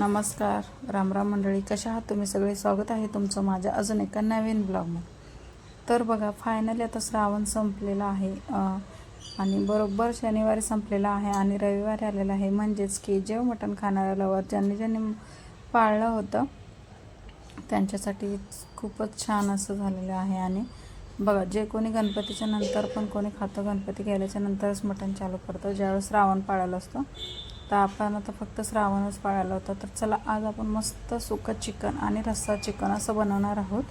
नमस्कार रामराम मंडळी कशा आहात तुम्ही? सगळे स्वागत आहे तुमचं माझ्या अजून एका नवीन ब्लॉगमध्ये. तर बघा फायनली आता श्रावण संपलेला आहे आणि बरोबर शनिवारी संपलेला आहे आणि रविवारी आलेला आहे. म्हणजेच की जेव मटण खाणाऱ्या लवर ज्यांनी ज्यांनी पाळलं होतं त्यांच्यासाठी खूपच छान असं झालेलं आहे. आणि बघा जे कोणी गणपतीच्या नंतर पण कोणी खातं गणपती गेल्याच्या नंतरच मटण चालू करतं ज्यावेळेस श्रावण पाळायला असतो तर आपण आता फक्त श्रावणच पाळायला होता. तर चला आज आपण मस्त सुकं चिकन आणि रस्सा चिकन असं बनवणार आहोत.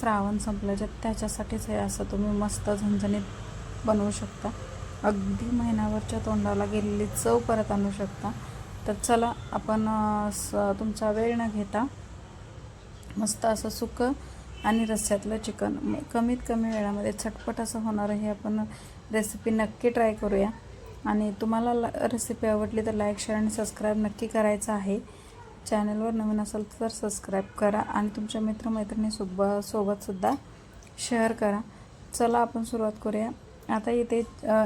श्रावण संपल्याच्या त्याच्यासाठीच हे असं तुम्ही मस्त झणझणीत बनवू शकता. अगदी महिन्यावरच्या तोंडाला गेलेली चव परत आणू शकता. तर चला आपण स तुमचा वेळ न घेता मस्त असं सुकं आणि रस्स्यातलं चिकन कमीत कमी वेळामध्ये झटपट असं होणारं हे आपण रेसिपी नक्की ट्राय करूया. आणि तुम्हाला ल रेसिपी आवडली तर लाईक शेअर आणि सबस्क्राईब नक्की करायचं आहे. चॅनलवर नवीन असाल तर सबस्क्राईब करा आणि तुमच्या मित्रमैत्रिणी सोब सोबतसुद्धा शेअर करा. चला आपण सुरुवात करूया. आता इथे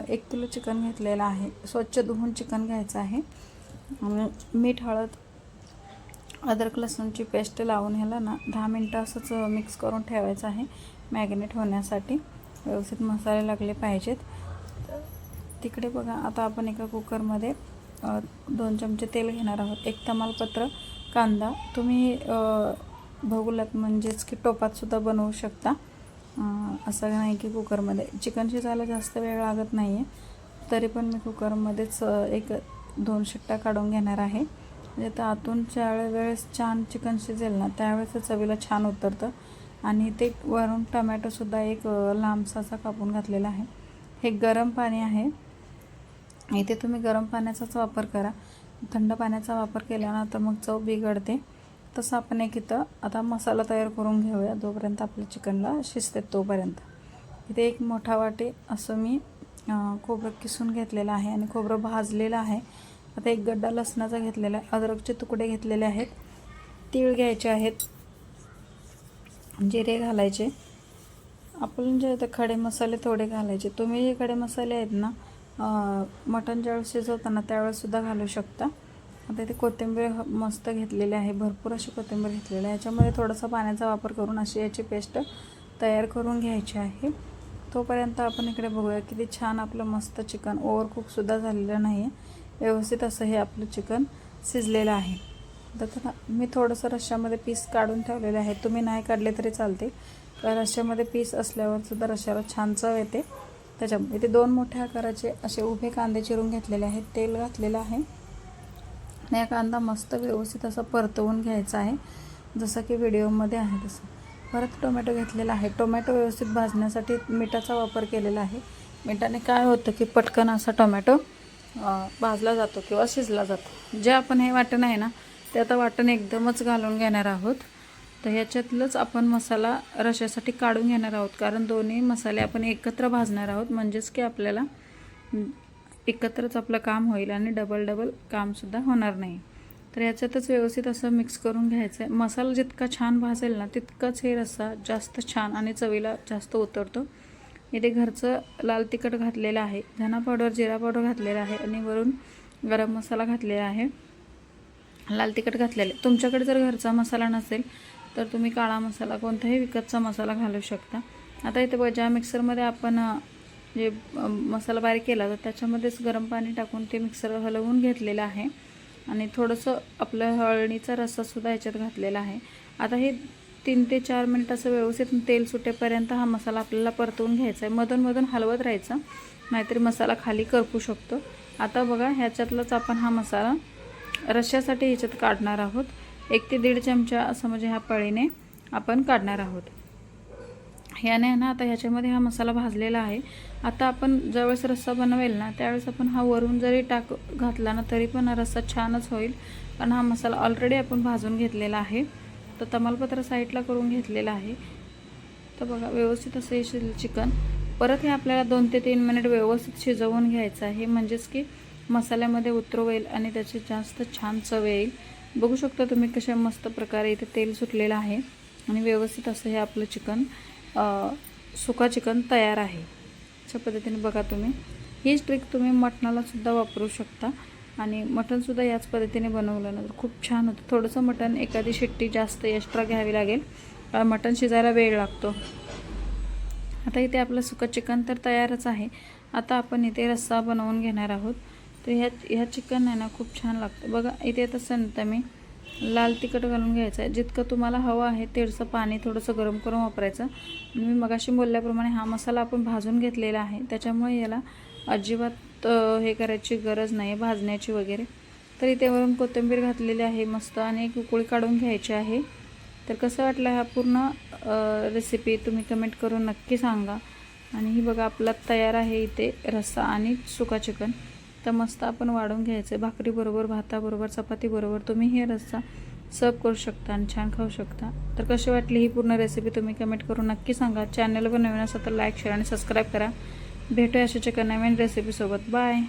एक किलो चिकन घेतलेलं आहे. स्वच्छ धुवून चिकन घ्यायचं आहे. मीठ हळद अद्रक लसूणची पेस्ट लावून ह्याला ना दहा मिनटं असंच मिक्स करून ठेवायचं आहे. मॅगिनेट होण्यासाठी. व्यवस्थित मसाले लागले पाहिजेत. तिकडे बघा आता आपण एका कुकरमध्ये दोन चमचे तेल घेणार आहोत. एक तमालपत्र कांदा. तुम्ही भगुलात म्हणजेच की टोपातसुद्धा बनवू शकता. असं नाही की कुकरमध्ये. चिकन शिजायला जास्त वेळ लागत नाही आहे तरी पण मी कुकरमध्येच एक दोन शिट्ट्या काढून घेणार आहे. म्हणजे तर आतून ज्या वेळेस छान चिकन शिजेल ना त्यावेळेस ते चवीला छान उतरतं. आणि ते वरून टमॅटोसुद्धा एक लांबसाचा कापून घातलेला आहे. हे गरम पाणी आहे. इथे तुम्ही गरम पाण्याचाच वापर करा. थंड पाण्याचा वापर केल्यानंतर मग चव बिघडते. तसं आपण एक इथं आता मसाला तयार करून घेऊया. जोपर्यंत आपल्या चिकनला शिजते तोपर्यंत. इथे एक मोठा वाटे असं मी खोबरं किसून घेतलेलं आहे आणि खोबरं भाजलेलं आहे. आता एक गड्डा लसणाचा घेतलेला आहे. अद्रकचे तुकडे घेतलेले आहेत. तीळ घ्यायचे आहेत. जिरे घालायचे. आपण जे ते खडे मसाले थोडे घालायचे. तुम्ही जे खडे मसाले आहेत ना? मटण ज्यावेळेस शिजवताना त्यावेळेससुद्धा घालू शकता. आता इथे कोथिंबीर ह- मस्त घेतलेली आहे. भरपूर अशी कोथिंबीर घेतलेली आहे. याच्यामध्ये थोडासा पाण्याचा वापर करून अशी याची पेस्ट तयार करून घ्यायची आहे. तोपर्यंत आपण इकडे बघूया किती छान आपलं मस्त चिकन ओव्हरकुकसुद्धा झालेलं नाही आहे व्यवस्थित असं हे आपलं चिकन शिजलेलं आहे. तर मी थोडंसं रश्श्यामध्ये पीस काढून ठेवलेले आहे. तुम्ही नाही काढले तरी चालते. कारण रश्श्यामध्ये पीस असल्यावर सुद्धा रश्श्याला छान चव येते. त्याच्यामध्ये इथे दोन मोठ्या आकाराचे असे उभे कांदे चिरून घेतलेले आहेत. तेल घातलेलं आहे. आणि हा कांदा मस्त व्यवस्थित असा परतवून घ्यायचा आहे. जसं की व्हिडिओमध्ये आहे तसं. परत टोमॅटो घेतलेला आहे. टोमॅटो व्यवस्थित भाजण्यासाठी मिठाचा वापर केलेला आहे. मिठाने काय होतं की पटकन असा टोमॅटो भाजला जातो किंवा शिजला जातो. जे आपण हे वाटण आहे ना ते आता वाटण एकदमच घालून घेणार आहोत. तर ह्याच्यातलंच आपण मसाला रशासाठी काढून घेणार आहोत. कारण दोन्ही मसाले आपण एकत्र भाजणार आहोत. म्हणजेच की आपल्याला एकत्रच आपलं काम होईल आणि डबल डबल कामसुद्धा होणार नाही. तर याच्यातच व्यवस्थित असं मिक्स करून घ्यायचं आहे मसाला जितका छान भाजेल ना तितकाच हे रस्सा जास्त छान आणि चवीला जास्त उतरतो. इथे घरचं लाल तिखट घातलेलं आहे. धना पावडर जिरा पावडर घातलेला आहे आणि वरून गरम मसाला घातलेला आहे. लाल तिखट घातलेले तुमच्याकडे जर घरचा मसाला नसेल तर तुम्ही काळा मसाला कोणताही विकतचा मसाला घालू शकता. आता इथे बघा, ज्या मिक्सरमध्ये आपण जे मसाला बारीक केला तर त्याच्यामध्येच गरम पाणी टाकून ते मिक्सर हलवून घेतलेलं आहे. आणि थोडंसं आपलं हळणीचा रस्सासुद्धा याच्यात घातलेला आहे. आता हे तीन ते चार मिनिट असं व्यवस्थित तेल सुटेपर्यंत हा मसाला आपल्याला परतवून घ्यायचा आहे. मधून मधून हलवत राहायचं नाहीतरी मसाला खाली करपू शकतो. आता बघा ह्याच्यातलाच आपण हा मसाला रश्श्यासाठी ह्याच्यात काढणार आहोत. एक ते दीड चमचा असं म्हणजे ह्या पळीने आपण काढणार आहोत. ह्याने ना आता ह्याच्यामध्ये हा मसाला भाजलेला आहे. आता आपण ज्यावेळेस रस्सा बनवेल ना त्यावेळेस आपण हा वरून जरी टाक घातला ना तरी पण हा रस्सा छानच होईल. कारण हा मसाला ऑलरेडी आपण भाजून घेतलेला आहे. तर तमालपत्र साईडला करून घेतलेला आहे. तर बघा व्यवस्थित असं येशील चिकन. परत हे आपल्याला दोन ते तीन मिनिट व्यवस्थित शिजवून घ्यायचं आहे. म्हणजेच की मसाल्यामध्ये उतरवेल आणि त्याची जास्त छान चव येईल. बघू शकता तुम्ही कशा मस्त प्रकारे इथे तेल सुटलेलं आहे. आणि व्यवस्थित असं हे आपलं चिकन सुका चिकन तयार आहे. अशा पद्धतीने बघा तुम्ही. हीच ट्रिक तुम्ही मटणालासुद्धा वापरू शकता. आणि मटणसुद्धा याच पद्धतीने बनवलं ना तर खूप छान होतं. थोडंसं मटण एखादी शिट्टी जास्त एक्स्ट्रा घ्यावी लागेल. कारण मटण शिजायला वेळ लागतो. आता इथे आपलं सुकं चिकन तर तयारच आहे. आता आपण इथे रस्सा बनवून घेणार आहोत. तर ह्या ह्या चिकन आहे ना खूप छान लागतं. बघा इथे आता सांगते मी. लाल तिखट घालून घ्यायचं आहे. जितकं तुम्हाला हवं आहे तेवढंसं पाणी थोडंसं गरम करून वापरायचं. मी मगाशी बोलल्याप्रमाणे हा मसाला आपण भाजून घेतलेला आहे. त्याच्यामुळे याला अजिबात हे करायची गरज नाही आहे भाजण्याची वगैरे. तर इथे वरून कोथिंबीर घातलेली आहे मस्त आणि एक उकळी काढून घ्यायची आहे. तर कसं वाटलं ह्या पूर्ण रेसिपी तुम्ही कमेंट करून नक्की सांगा. आणि ही बघा आपला तयार आहे इथे रस्सा आणि सुका चिकन तर मस्त आपण वाढून घ्यायचं. आहे भाकरीबरोबर भाताबरोबर चपातीबरोबर तुम्ही हे रस्सा सर्व करू शकता आणि छान खाऊ शकता. तर कशी वाटली ही पूर्ण रेसिपी तुम्ही कमेंट करून नक्की सांगा. चॅनलवर नवीन असेल तर लाईक शेअर आणि सबस्क्राईब करा. भेटूया अशाच्या एका नवीन रेसिपीसोबत बाय